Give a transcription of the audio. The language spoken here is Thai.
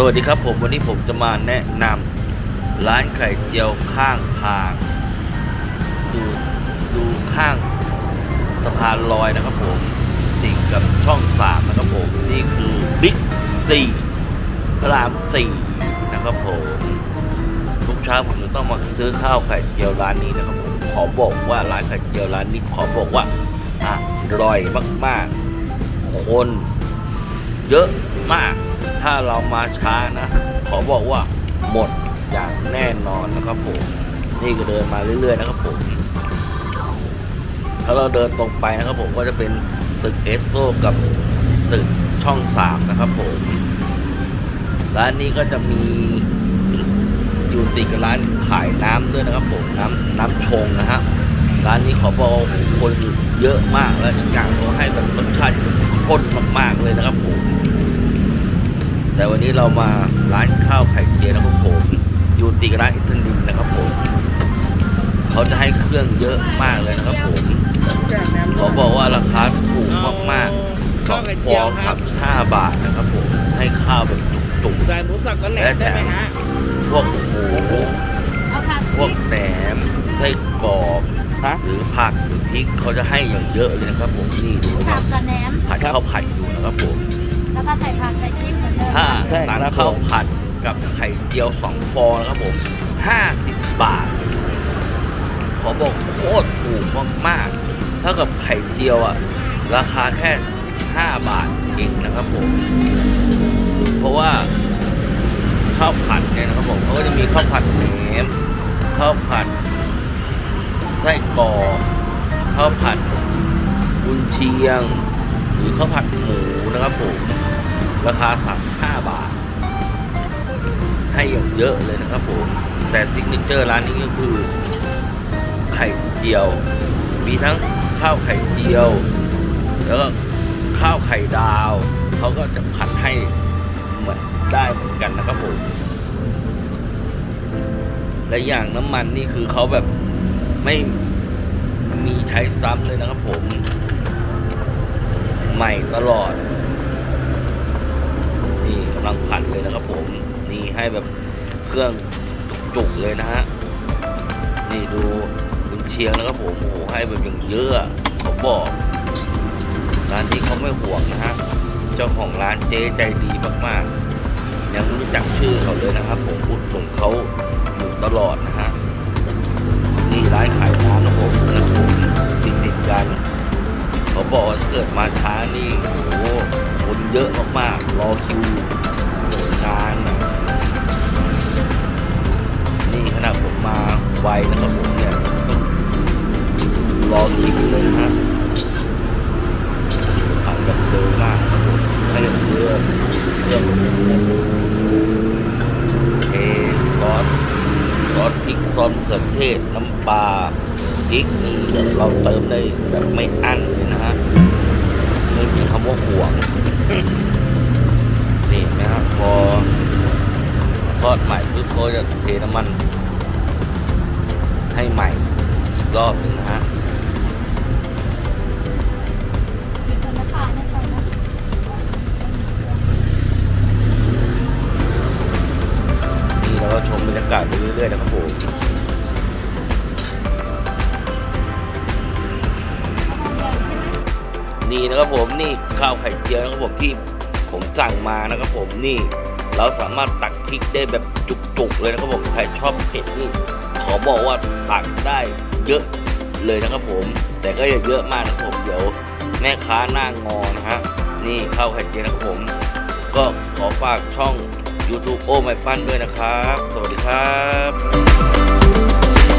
สวัสดีครับผมวันนี้ผมจะมาแนะนำร้านไข่เจียวข้างทาง ดูดูข้างสะพานลอยนะครับผมติดกับช่องสามนะครับผมนี่คือบิ๊กซีพระรามสี่นะครับผมทุกเช้าผมจะต้องมาซื้อข้าวไข่เจียวร้านนี้นะครับผมขอบอกว่าร้านไข่เจียวร้านนี้ขอบอกว่าอร่อยมาก ๆ คนเยอะมาก ถ้าเรามาช้านะ ขอบอกว่าหมดอย่างแน่นอนนะครับผม นี่ก็เดินมาเรื่อยๆนะครับผม ถ้าเราเดินตรงไปนะครับผมก็จะเป็นตึกเอสโซกับตึกช่องสามนะครับผม ร้านนี้ก็จะมีอยู่ติดกับร้านขายน้ำด้วยนะครับผมน้ำน้ำชงนะฮะร้านนี้ขอบอกคนเยอะมากและอีกอย่างเขาให้แบบรสชาติข้นมากๆเลยนะครับผม แต่วันนี้เรามาร้านข้าวไข่เจียวนะครับผมอยู่ติดกับร้านอิตาลีนะครับผมเขาจะให้เครื่องเยอะมากเลยนะครับผมเขาบอกว่าราคาถูกมากๆสองฟองครับห้าบาทนะครับผมให้ข้าวแบบจุกใส่หมูสับกับแหลมได้ไหมฮะๆพวกหมูเอาผักพวกแหนมไส้กรอกฮะหรือผักหรือพริกเขาจะให้อย่างเยอะเลยนะครับผมนี่ดูผันะกกับแหนมผัดข้าวผัดอยู่นะครับผม แล้วก็ใส่ผักใส่ชิ้นเหมือนเดิมถ้าใช่สั่งครับข้าวผมผัดกับไข่เจียวสองฟองนะครับผมห้าสิบบาท ขอบอกโคตรถูกมากๆเท่ากับไข่เจียวอะ ราคาแค่15บาทเองนะครับผม เพราะว่าข้าวผัดเนี่ยนะครับผมเขาก็จะมีข้าวผัดแหนมข้าวผัดไส้กรอกข้าวผัดกุนเชียง หรือข้าวผัดหมูนะครับผม ราคา35บาท ให้อย่างเยอะเลยนะครับผม แต่ซิกเนเจอร์ร้านนี้ก็คือ ไข่เจียว มีทั้งข้าวไข่เจียว แล้วก็ข้าวไข่ดาว เขาก็จะผัดให้เหมือนได้เหมือนกันนะครับผมและอย่างน้ำมันนี่คือเขาแบบไม่มีใช้ซ้ำเลยนะครับผม ใหม่ตลอด ลังผัดเลยนะครับผมนี่ให้แบบเครื่องจุกๆเลยนะฮะนี่ดูคุณเชียงนะครับผมโอ้โหให้แบบอย่างเยอะผมบอกร้านนี้เขาไม่ห่วงนะฮะเจ้าของร้านเจ๊ใจดีมากๆ ยังรู้จักชื่อเขาเลยนะครับผมพูดถึงเขาอยู่ตลอดนะฮะนี่ร้านขายน้ำนะผมนะครับผมติดติดๆกันเขาบอกว่าถ้าเกิดมาช้านี่โอ้โหคนเยอะมากๆรอคิว ไวนะครับผมเนี่ยต้องรอคิวเลยนะฮะผ่านแบบเร็วมากครับผมให้เลือกเลือกเอซอสซอสพริกซอสมะเขือเทศน้ำปลาพริกนี่เราเติมได้แบบไม่อั้นเลยนะฮะไม่มีคำว่าห่วงนี่นไหมครับพอทอดใหม่ปุ๊บเขาจะเทน้ำมัน ให้ใหม่อีกรอบหนึงนะฮะนี่เราก็ชมบรรยากาศไปเรื่อยๆนะครับผมนี่นะครับผมนี่ข้าวไข่เจียวนะครับผมที่ผมสั่งมานะครับผมนี่ เราสามารถตักพริกได้แบบจุกๆเลยนะครับผมใครชอบเผ็ดนี่ อบอกว่าตักได้เยอะเลยนะครับผม แต่ก็อย่าเยอะมากนะครับผมเดี๋ยวแม่ค้าหน้างอนะฮะนี่ข้าวไข่เจียวนะครับผม ก็ขอฝากช่อง YouTube โอ้ไม่ปั้นด้วยนะครับ สวัสดีครับ